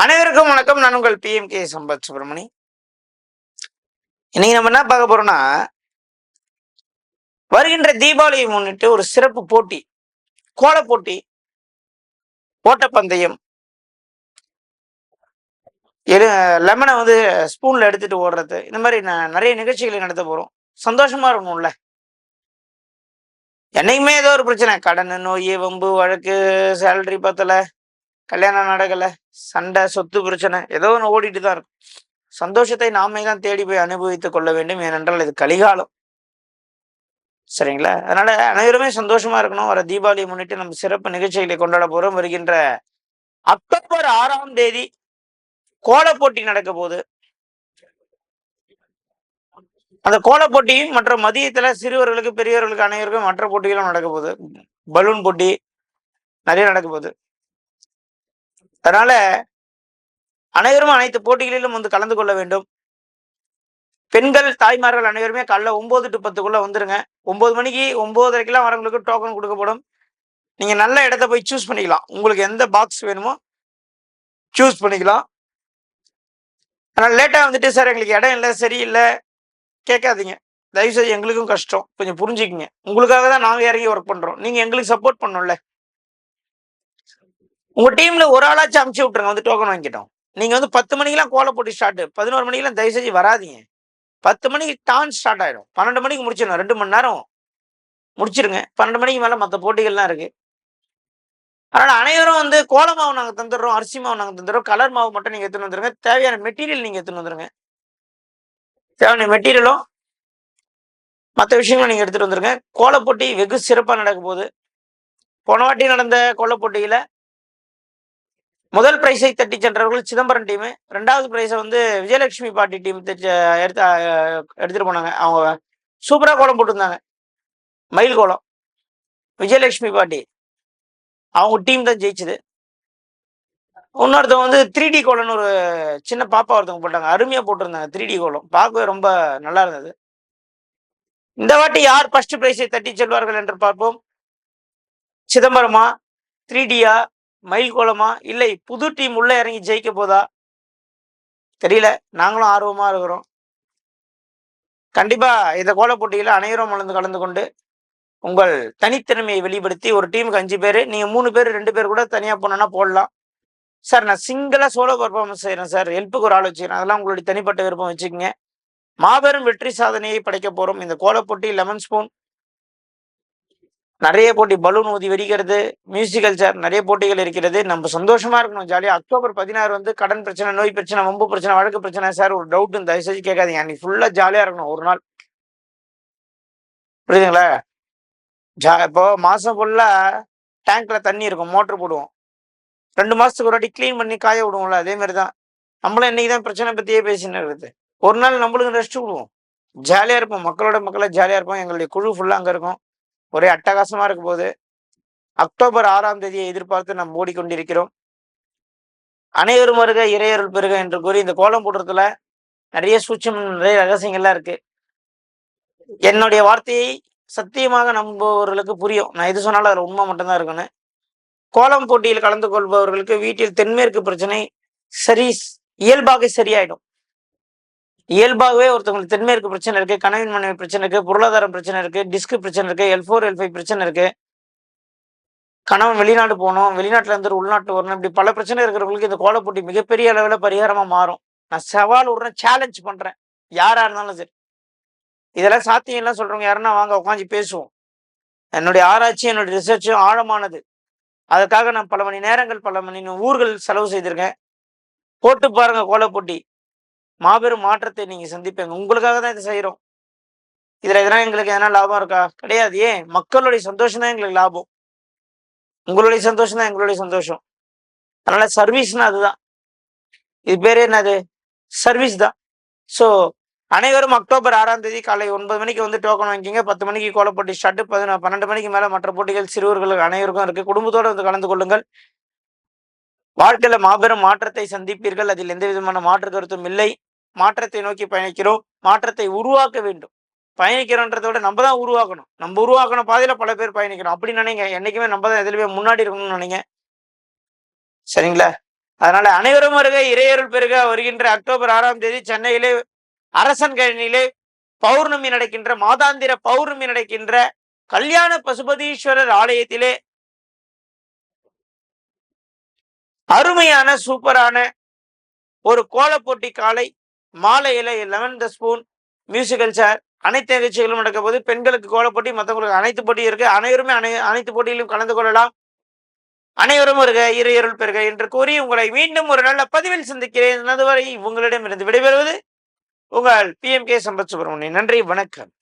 அனைவருக்கும் வணக்கம். நான் உங்கள் பிஎம் கே சம்பத் சுப்பிரமணி. இன்னைக்கு நம்ம என்ன பார்க்க போறோம்னா வருகின்ற தீபாவளியை முன்னிட்டு ஒரு சிறப்பு போட்டி கோல போட்டி ஓட்டப்பந்தயம். எடு லெமனை வந்து ஸ்பூன்ல எடுத்துட்டு ஓடுறது. இந்த மாதிரி ந- நிறைய நிகழ்ச்சிகளை நடத்த போறோம். சந்தோஷமா இருக்கணும்ல. என்னைக்குமே ஏதோ ஒரு பிரச்சனை. கடன் நோய் வம்பு வழக்கு சேலரி பத்தலை. கல்யாணம் நடக்கலை சண்டை சொத்து பிரச்சனை ஏதோ ஒன்று ஓடிட்டு தான் இருக்கும். சந்தோஷத்தை நாமே தான் தேடி போய் அனுபவித்துக் கொள்ள வேண்டும் ஏனென்றால் இது கலிகாலம். சரிங்களா? அதனால அனைவருமே சந்தோஷமா இருக்கணும். வர தீபாவளியை முன்னிட்டு நம்ம சிறப்பு நிகழ்ச்சிகளை கொண்டாட போறோம். வருகின்ற அக்டோபர் ஆறாம் தேதி கோல போட்டி நடக்க போகுது. அந்த கோல போட்டியும் மற்ற மதியத்துல சிறுவர்களுக்கு பெரியவர்களுக்கு அனைவருக்கும் மற்ற போட்டிகளும் நடக்க போகுது. பலூன் போட்டி நிறைய நடக்க போகுது. அதனால அனைவரும் அனைத்து போட்டிகளிலும் வந்து கலந்து கொள்ள வேண்டும். பெண்கள் தாய்மார்கள் அனைவருமே காலைல ஒன்பது டு பத்துக்குள்ள வந்துருங்க. ஒன்பது மணிக்கு ஒன்பதரைக்கெல்லாம் வரவங்களுக்கு டோக்கன் கொடுக்கப்படும். நீங்க நல்ல இடத்த போய் சூஸ் பண்ணிக்கலாம். உங்களுக்கு எந்த பாக்ஸ் வேணுமோ சூஸ் பண்ணிக்கலாம். ஆனால் லேட்டாக வந்துட்டு சார் எங்களுக்கு இடம் இல்லை சரியில்லை கேட்காதீங்க. தயவு செய்து எங்களுக்கும் கஷ்டம். கொஞ்சம் புரிஞ்சுக்கிங்க. உங்களுக்காக தான் நாங்கள் இறங்கி ஒர்க் பண்ணுறோம் நீங்கள் எங்களுக்கு சப்போர்ட் பண்ணோம்ல உங்க டீம்ல ஒரு ஆளாச்சும் அமுச்சு விட்டுருங்க. வந்து டோக்கன் வாங்கிட்டோம். நீங்க வந்து பத்து மணிக்கெல்லாம் கோலை போட்டு ஸ்டார்ட் பதினோரு மணிக்கெல்லாம் தயவு செஞ்சு வராதீங்க. பத்து மணிக்கு டான் ஸ்டார்ட் ஆயிடும். பன்னெண்டு மணிக்கு முடிச்சிடணும். ரெண்டு மணி நேரம் முடிச்சிருங்க. பன்னெண்டு மணிக்கு மேல மற்ற போட்டிகள்லாம் இருக்கு. அதனால அனைவரும் வந்து கோல மாவு நாங்க தந்துடுறோம். அரிசி மாவு நாங்க தந்துடுறோம். கலர் மாவு மட்டும் நீங்க எடுத்துன்னு வந்துருங்க. தேவையான மெட்டீரியல் நீங்க எடுத்துன்னு வந்துருங்க. தேவையான மெட்டீரியலும் மற்ற விஷயங்களும் நீங்க எடுத்துட்டு வந்துருங்க. கோலப்போட்டி வெகு சிறப்பா நடக்க போகுது. போன வாட்டி நடந்த கோலப்போட்டியில முதல் பிரைஸை தட்டி சென்றவர்கள் சிதம்பரம் டீமு ரெண்டாவது பிரைஸை வந்து விஜயலட்சுமி பாட்டி டீம் எடுத்து எடுத்துகிட்டு போனாங்க. அவங்க சூப்பராக கோலம் போட்டிருந்தாங்க. மயில் கோலம். விஜயலட்சுமி பாட்டி. அவங்க டீம் தான் ஜெயிச்சது. இன்னொருத்தவங்க வந்து த்ரீ டி கோலம்னு ஒரு சின்ன பாப்பா ஒருத்தவங்க போட்டாங்க. அருமையாக போட்டிருந்தாங்க த்ரீ டி கோலம். பார்க்கவே ரொம்ப நல்லா இருந்தது. இந்த வாட்டி யார் ஃபர்ஸ்ட் பிரைஸை தட்டி செல்வார்கள் என்று பார்ப்போம். சிதம்பரமா த்ரீ டியா மயில் கோலமா? இல்லை புது டீம் உள்ள இறங்கி ஜெயிக்க போதா? தெரியல. நாங்களும் ஆர்வமா இருக்கிறோம். கண்டிப்பா இந்த கோல போட்டியில அனைவரும் மலர்ந்து கலந்து கொண்டு உங்கள் தனித்திறமையை வெளிப்படுத்தி ஒரு டீமுக்கு அஞ்சு பேர் நீங்க மூணு பேர் ரெண்டு பேர் கூட தனியா போனோம்னா போடலாம். சார் நான் சிங்கிளா சோலோ பர்ஃபார்மன்ஸ் செய்யறேன் சார். ஹெல்ப்புக்கு ஒரு ஆள் வச்சுக்கிறேன். அதெல்லாம் உங்களுடைய தனிப்பட்ட விருப்பம் வச்சுக்கோங்க. மாபெரும் வெற்றி சாதனையை படைக்க போறோம். இந்த கோல போட்டி லெமன் ஸ்பூன் நிறைய போட்டி பலூன் ஊதி வெடிக்கிறது மியூசிக்கல் சேர் நிறைய போட்டிகள் இருக்கிறது. நம்ம சந்தோஷமா இருக்கணும் ஜாலியாக அக்டோபர் பதினாறு வந்து கடன் பிரச்சனை நோய் பிரச்சனை வம்பு பிரச்சனை வழக்கு பிரச்சனை சார் ஒரு டவுட் தயவு செஞ்சு கேட்காதீங்க. அன்னைக்கு ஃபுல்லா ஜாலியா இருக்கணும் ஒரு நாள். புரியுதுங்களா? ஜா இப்போ மாசம் ஃபுல்லா டேங்க்ல தண்ணி இருக்கும் மோட்டர் போடுவோம். ரெண்டு மாசத்துக்கு ஒரு வாட்டி க்ளீன் பண்ணி காய விடுவோம்ல அதே மாதிரி தான். நம்மளும் இன்னைக்கு தான் பிரச்சனை பத்தியே பேசின்னு இருக்குது. ஒரு நாள் நம்மளுக்கு ரெஸ்ட் விடுவோம் ஜாலியா இருப்போம் மக்களோட மக்களை ஜாலியா இருப்போம். எங்களுடைய குழு ஃபுல்லா அங்க இருக்கும். ஒரே அட்டகாசமா இருக்க போது அக்டோபர் ஆறாம் தேதியை எதிர்பார்த்து நாம் ஓடிக்கொண்டிருக்கிறோம் அனைவரும் வருக இறையருள் பெருக என்று கூறி இந்த கோலம் போடுறதுல நிறைய சூட்சம் நிறைய ரகசியங்கள்லாம் இருக்கு. என்னுடைய வார்த்தையை சத்தியமாக நம்புபவர்களுக்கு புரியும். நான் எது சொன்னாலும் அதில் உண்மை மட்டும்தான் இருக்குன்னு கோலம் போட்டியில் கலந்து கொள்பவர்களுக்கு வீட்டில் தென்மேற்கு பிரச்சனை சரி இயல்பாக சரியாயிடும். இயல்பாகவே ஒருத்தவங்களுக்கு தென்மேற்கு பிரச்சனை இருக்கு கணவன் மனைவி பிரச்சனை இருக்கு பொருளாதாரம் பிரச்சனை இருக்கு டிஸ்க் பிரச்சனை இருக்கு எல் ஃபோர் எல் ஃபைவ் பிரச்சனை இருக்கு. கணவன் வெளிநாடு போகணும் வெளிநாட்டுல இருந்து உள்நாட்டு வரணும் இப்படி பல பிரச்சனை இருக்கிறவங்களுக்கு இந்த கோலப்போட்டி மிகப்பெரிய அளவில் பரிகாரமா மாறும். நான் சவால் விடுறேன் சேலஞ்ச் பண்றேன் யாரா இருந்தாலும் சரி. இதெல்லாம் சாத்தியம் எல்லாம் சொல்றவங்க யாருன்னா வாங்க உட்காந்து பேசுவோம். என்னுடைய ஆராய்ச்சி என்னுடைய ரிசர்ச்சும் ஆழமானது. அதுக்காக நான் பல மணி நேரங்கள் பல மணி ஊர்கள் செலவு செய்திருக்கேன். போட்டு பாருங்க கோலப்போட்டி மாபெரும் மாற்றத்தை நீங்க சந்திப்பீங்க. உங்களுக்காக தான் இதை செய்யறோம் இதுல எதனா எங்களுக்கு எதனா லாபம் இருக்கா? கிடையாது. ஏன்? மக்களுடைய சந்தோஷம் தான் எங்களுக்கு லாபம். உங்களுடைய சந்தோஷம் தான் எங்களுடைய சந்தோஷம். அதனால சர்வீஸ்னா அதுதான். இது பேரு என்னது? சர்வீஸ் தான். ஸோ அனைவரும் அக்டோபர் ஆறாம் தேதி காலை ஒன்பது மணிக்கு வந்து டோக்கன் வாங்கிக்கிங்க. பத்து மணிக்கு கோல ஷட்டு பதினா பதினொன்று பன்னெண்டு மணிக்கு மேலே மற்ற போட்டிகள் சிறுவர்களுக்கு அனைவருக்கும் இருக்கு. குடும்பத்தோடு வந்து கலந்து கொள்ளுங்கள். வாழ்க்கையில் மாபெரும் மாற்றத்தை சந்திப்பீர்கள். அதில் எந்த விதமான மாற்று கருத்தும் இல்லை. மாற்றத்தை நோக்கி பயணிக்கிறோம் மாற்றத்தை உருவாக்க வேண்டும். பயணிக்கிறோன்றத விட நம்ம தான் உருவாக்கணும். நம்ம உருவாக்கணும் பாதையில பல பேர் பயணிக்கணும். அப்படி நினைங்க. என்னைக்குமே நம்ம தான் எதுலையுமே முன்னாடி இருக்கணும்னு நினைங்க. சரிங்களா? அதனால அனைவரும் வருக இறையருள் பெருக. வருகின்ற அக்டோபர் ஆறாம் தேதி சென்னையிலே அரசன் கழனியிலே பௌர்ணமி நடக்கின்ற மாதாந்திர பௌர்ணமி நடக்கின்ற கல்யாண பசுபதீஸ்வரர் ஆலயத்திலே அருமையான சூப்பரான ஒரு கோலப்போட்டி காலை மாலையில் lemon the spoon musical chair அனைத்து நிகழ்ச்சிகளும் நடக்க போது பெண்களுக்கு கோலப்போட்டி மற்றவங்களுக்கு அனைத்து போட்டியும் இருக்குது அனைவருமே அனை அனைத்து போட்டியிலும் கலந்து கொள்ளலாம். அனைவரும் ஒரு இறையருள் பெறுக என்று கூறி உங்களை மீண்டும் ஒரு நல்ல பதிவில் சந்திக்கிறேன். அதுவரை உங்களிடமிருந்து விடைபெறுவது உங்கள் P M K Sampath Subramanian. நன்றி வணக்கம்.